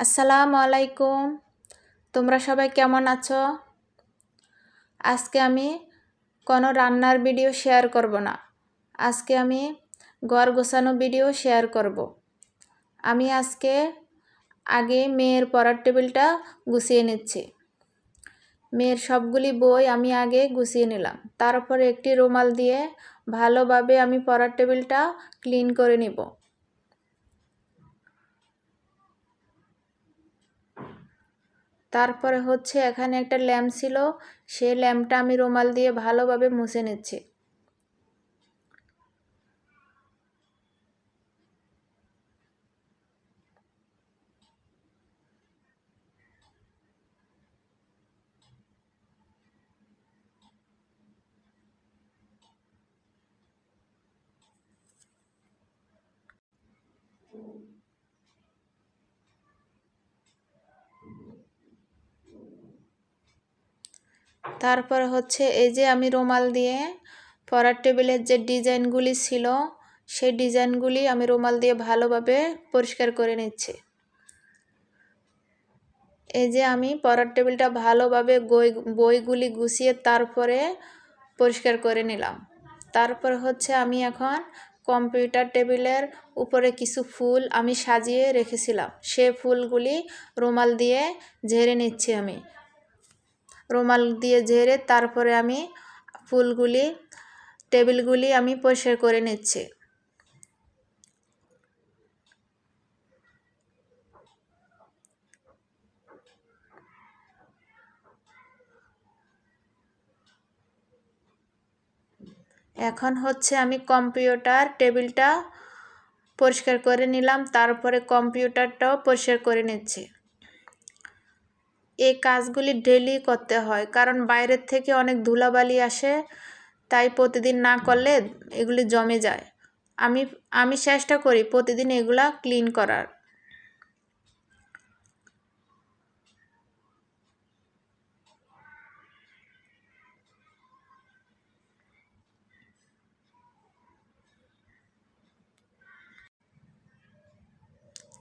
আসসালামু আলাইকুম। তোমরা সবাই কেমন আছো? আজকে আমি কোনো রান্নার ভিডিও শেয়ার করব না। আজকে আমি ঘর গোছানো ভিডিও শেয়ার করব। আমি আজকে আগে মেয়ের পড়ার টেবিলটা গুছিয়ে নিচ্ছি। মেয়ের সবগুলি বই আমি আগে গুছিয়ে নিলাম। তারপরে একটি রুমাল দিয়ে ভালোভাবে আমি পড়ার টেবিলটা ক্লিন করে নিব। তারপরে হচ্ছে এখানে একটা ল্যাম্প ছিল সেই ল্যাম্পটা আমি রুমাল দিয়ে ভালোভাবে মুছে নিচ্ছি। তারপরে হচ্ছে এই যে আমি রুমাল দিয়ে পরার টেবিলের যে ডিজাইনগুলি ছিল, সেই ডিজাইনগুলি আমি রুমাল দিয়ে ভালোভাবে পরিষ্কার করে নিচ্ছি। এই যে আমি পরার টেবিলটা ভালোভাবে বই বইগুলি গুছিয়ে তারপরে পরিষ্কার করে নিলাম। তারপর হচ্ছে আমি এখন কম্পিউটার টেবিলের উপরে কিছু ফুল আমি সাজিয়ে রেখেছিলাম। সে ফুলগুলি রুমাল দিয়ে ঝেড়ে নিচ্ছি আমি। রুমাল দিয়ে ঝেড়ে তারপরে আমি ফুলগুলি, টেবিলগুলি আমি পরিষ্কার করে নিচ্ছি। এখন হচ্ছে আমি কম্পিউটার টেবিলটা পরিষ্কার করে নিলাম, তারপরে কম্পিউটারটাও পরিষ্কার করে নিচ্ছি। এই কাজগুলি ডেলি করতে হয়। কারণ বাইরের থেকে অনেক ধুলাবালি আসে, তাই প্রতিদিন না করলে এগুলি জমে যায়। আমি আমি চেষ্টা করি প্রতিদিন এগুলা ক্লিন করার।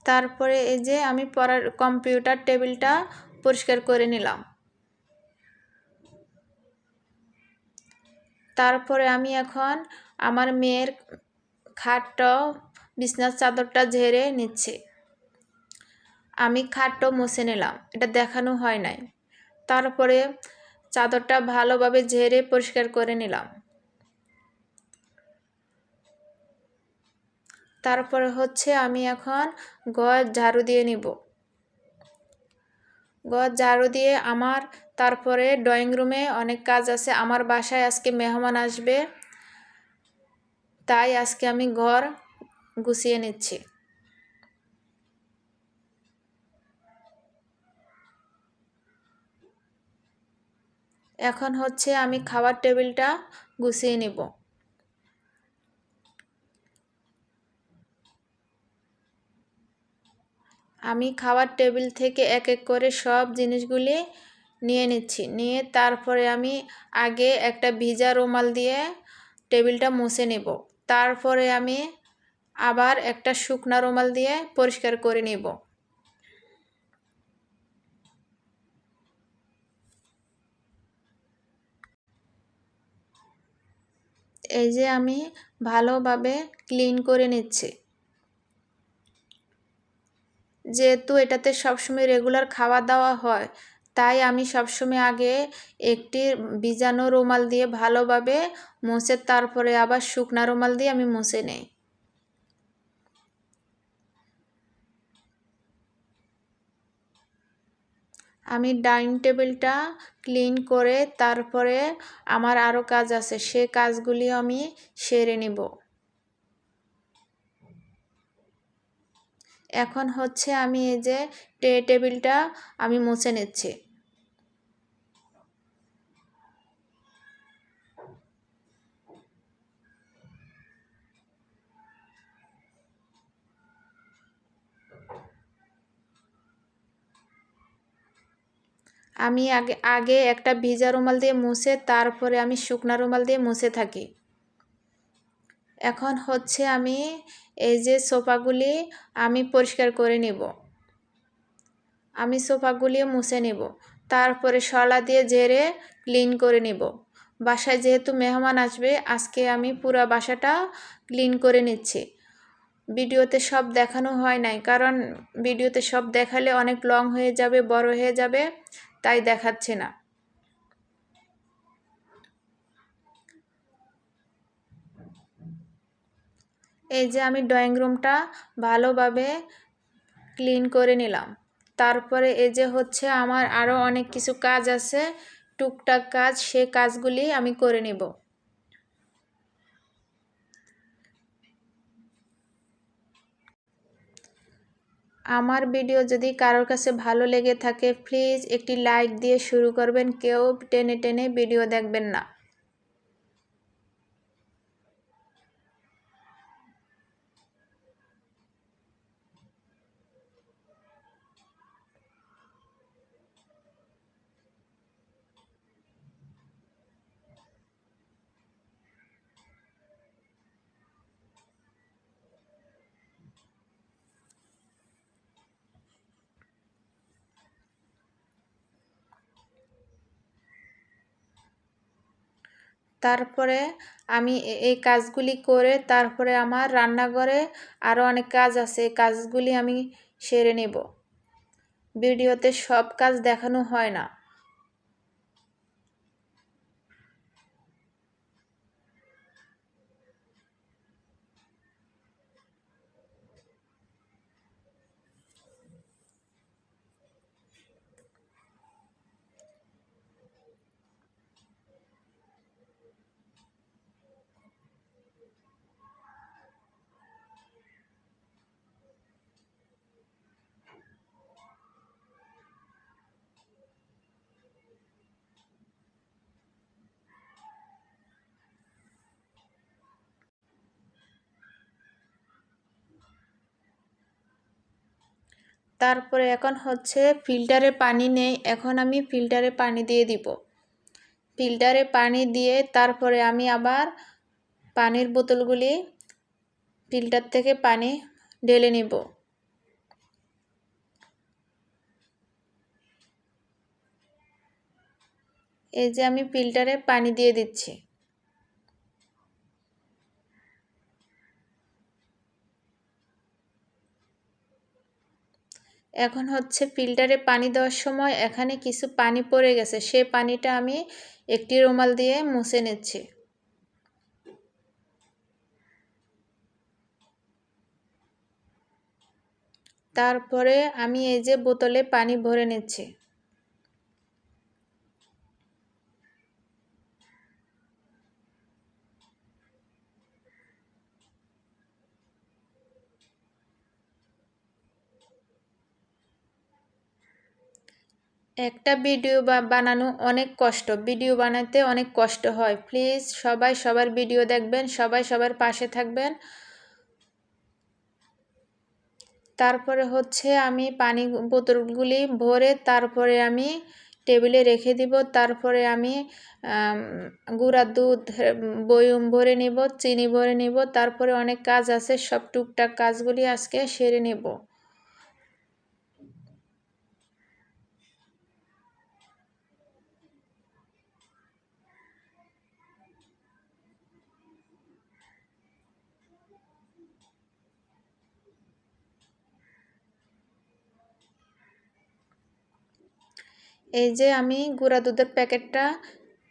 তারপরে এই যে আমি পড়ার কম্পিউটার টেবিলটা পরিষ্কার করে নিলাম। তারপরে আমি এখন আমার মেয়ের খাটটা, বিছনার চাদরটা ঝেড়ে নিচ্ছি। আমি খাটটা মুছে নিলাম, এটা দেখানো হয় নাই। তারপরে চাদরটা ভালোভাবে ঝেড়ে পরিষ্কার করে নিলাম। তারপরে হচ্ছে আমি এখন ঘর ঝাড়ু দিয়ে নিব। ঘর ঝাড়ু দিয়ে আমার, তারপরে ড্রয়িং রুমে অনেক কাজ আছে, আমার বাসায় আজকে মেহমান আসবে, তাই আজকে আমি ঘর গুছিয়ে নিচ্ছি। এখন হচ্ছে আমি খাবার টেবিলটা গুছিয়ে নিব। আমি খাবার টেবিল থেকে এক এক করে সব জিনিসগুলি নিয়ে নিচ্ছি। নিয়ে তারপরে আমি আগে একটা ভিজা রুমাল দিয়ে টেবিলটা মুছে নেব। তারপরে আমি আবার একটা শুকনা রুমাল দিয়ে পরিষ্কার করে নেব। এই যে আমি ভালোভাবে ক্লিন করে নিচ্ছি। যেহেতু এটাতে সবসময় রেগুলার খাওয়া দাওয়া হয়, তাই আমি সবসময় আগে একটি বীজাণু রুমাল দিয়ে ভালোভাবে মুছে, তারপরে আবার শুকনা রুমাল দিয়ে আমি মুছে নেই। আমি ডাইনিং টেবিলটা ক্লিন করে, তারপরে আমার আরও কাজ আছে, সে কাজগুলি আমি সেরে নেব। এখন হচ্ছে আমি এই যে টে, টেবিলটা আমি মুছে নিচ্ছি। আমি আগে আগে একটা ভিজা রুমাল দিয়ে মুছে, তারপরে আমি শুকনা রুমাল দিয়ে মুছে থাকি। এখন হচ্ছে আমি এই যে সোফাগুলি আমি পরিষ্কার করে নেব। আমি সোফাগুলি মুছে নেব। তারপরে শলা দিয়ে জেরে ক্লিন করে নেব। বাসায় যেহেতু মেহমান আসবে, আজকে আমি পুরো বাসাটা ক্লিন করে নিচ্ছি। ভিডিওতে সব দেখানো হয় নাই, কারণ ভিডিওতে সব দেখালে অনেক লং হয়ে যাবে, বড় হয়ে যাবে, তাই দেখাচ্ছে না। এই যে আমি ড্রয়িং রুমটা ভালোভাবে ক্লিন করে নিলাম। তারপরে এই যে হচ্ছে আমার আরও অনেক কিছু কাজ আছে, টুকটাক কাজ, সে কাজগুলি আমি করে নেব। আমার ভিডিও যদি কারোর কাছে ভালো লেগে থাকে প্লিজ একটি লাইক দিয়ে শুরু করবেন, কেউ টেনে টেনে ভিডিও দেখবেন না। তারপরে আমি এই কাজগুলি করে তারপরে আমার রান্নাঘরে আরও অনেক কাজ আছে, এই কাজগুলি আমি সেরে নেব। ভিডিওতে সব কাজ দেখানো হয় না। তারপরে এখন হচ্ছে ফিল্টারে পানি নেই, এখন আমি ফিল্টারে পানি দিয়ে দিব। ফিল্টারে পানি দিয়ে তারপরে আমি আবার পানির বোতলগুলি ফিল্টার থেকে পানি ঢেলে নেব। এই যে আমি ফিল্টারে পানি দিয়ে দিচ্ছি। এখন হচ্ছে ফিল্টারে পানি দেওয়ার সময় এখানে কিছু পানি পড়ে গেছে, সে পানিটা আমি একটি রুমাল দিয়ে মুছে নিচ্ছি। তারপরে আমি এই যে বোতলে পানি ভরে নিচ্ছি। একটা ভিডিও বা বানানো অনেক কষ্ট। ভিডিও বানাতে অনেক কষ্ট হয়। প্লিজ সবাই সবার ভিডিও দেখবেন, সবাই সবার পাশে থাকবেন। তারপরে হচ্ছে আমি পানি বোতলগুলি ভরে তারপরে আমি টেবিলে রেখে দিব। তারপরে আমি গুঁড়া দুধ, বয়ম ভরে নিব, চিনি ভরে নিব। তারপরে অনেক কাজ আছে, সব টুকটাক কাজগুলি আজকে সেরে নেব। এই যে আমি গুঁড়া দুধের প্যাকেটটা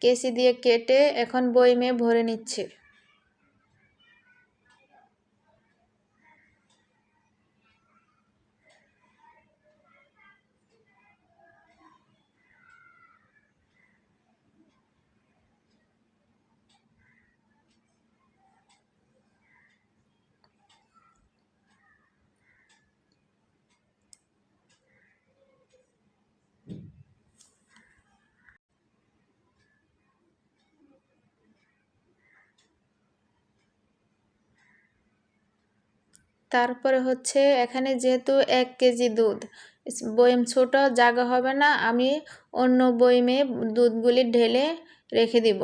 কেসি দিয়ে কেটে এখন বইমে ভরে নিচ্ছি। তারপরে হচ্ছে এখানে যেহেতু এক কেজি দুধ বয়ম ছোট জায়গা হবে না, আমি অন্য বয়মে দুধগুলি ঢেলে রেখে দিব।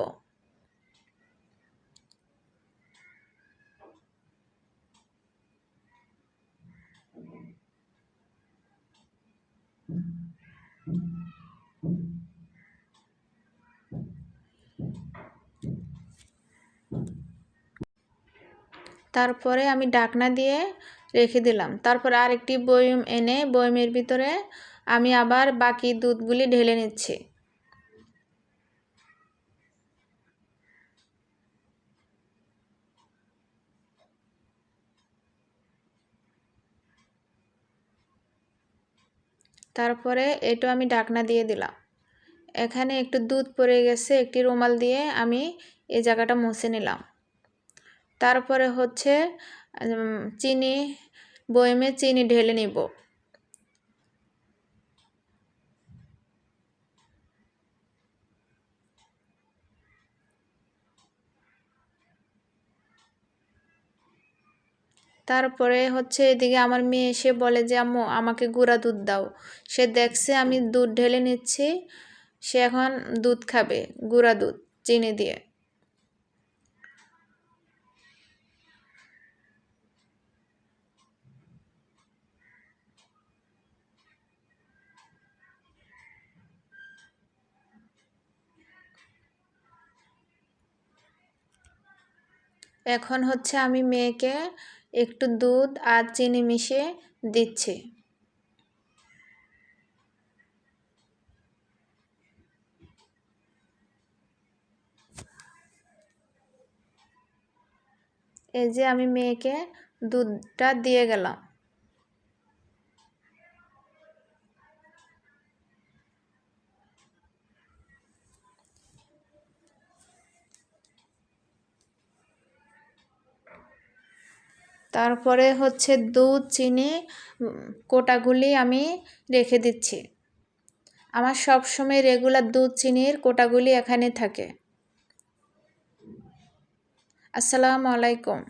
তারপরে আমি ডাকনা দিয়ে রেখে দিলাম। তারপরে আরেকটি বয়ম এনে বয়মের ভিতরে আমি আবার বাকি দুধগুলি ঢেলে নিচ্ছি। তারপরে এটো আমি ঢাকনা দিয়ে দিলাম। এখানে একটু দুধ পড়ে গেছে, একটি রুমাল দিয়ে আমি এই জায়গাটা মুছে নিলাম। তারপরে হচ্ছে চিনি বয়মে চিনি ঢেলে নিব। তারপরে হচ্ছে এদিকে আমার মেয়ে এসে বলে যে, আম্মু, আমাকে গুঁড়া দুধ দাও। সে দেখছে আমি দুধ ঢেলে নিচ্ছি, সে এখন দুধ খাবে, গুঁড়া দুধ, চিনি দিয়ে। এখন হচ্ছে আমি মেয়েকে একটু দুধ আর চিনি মিশিয়ে দিচ্ছি। এই যে আমি মেয়েকে দুধটা দিয়ে গেলাম। তারপরে হচ্ছে দুধ, চিনি, কোটাগুলি আমি রেখে দিচ্ছি। আমার সব সময় রেগুলার দুধ, চিনির কোটাগুলি এখানে থাকে। আসসালামু আলাইকুম।